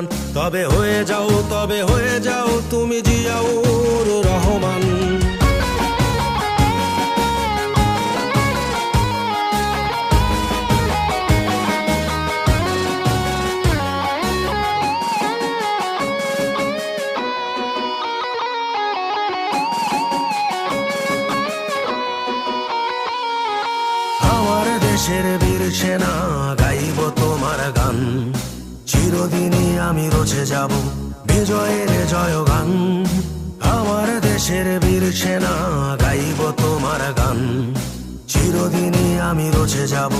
অমলান তবে হয়ে যাও, তবে হয়ে যাও, তুমি জিয়াউর রহমান। আমার দেশের বীর সেনা গাইব তোমার গান। চিরদিনই আমি রচে যাব। বিজয়ের জয়গান। আমার দেশের বীর সেনা গাইব তোমার গান। চিরদিনই আমি রচে যাব।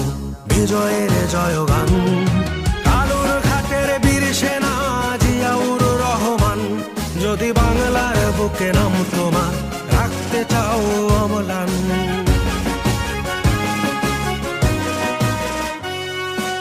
বিজয়ের জয়গান। কালুর ঘাটের বীর সেনা জিয়াউর রহমান। যদি বাংলার বুকে নাম তোমার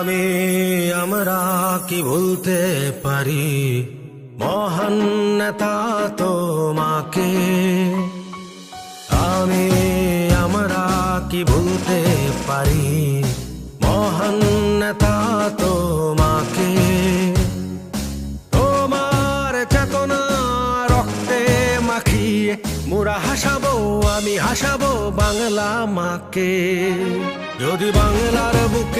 আমি আমরা কি ভুলতে পারি? মহান নেতা তোমাকে। আমি আমরা কি ভুলতে পারি? মহান নেতা তোমাকে। তোমার চেতনা রক্তে মাখিয়ে মোরা হাসাবো, আমি হাসাবো বাংলা মাকে। যদি বাংলার বুকে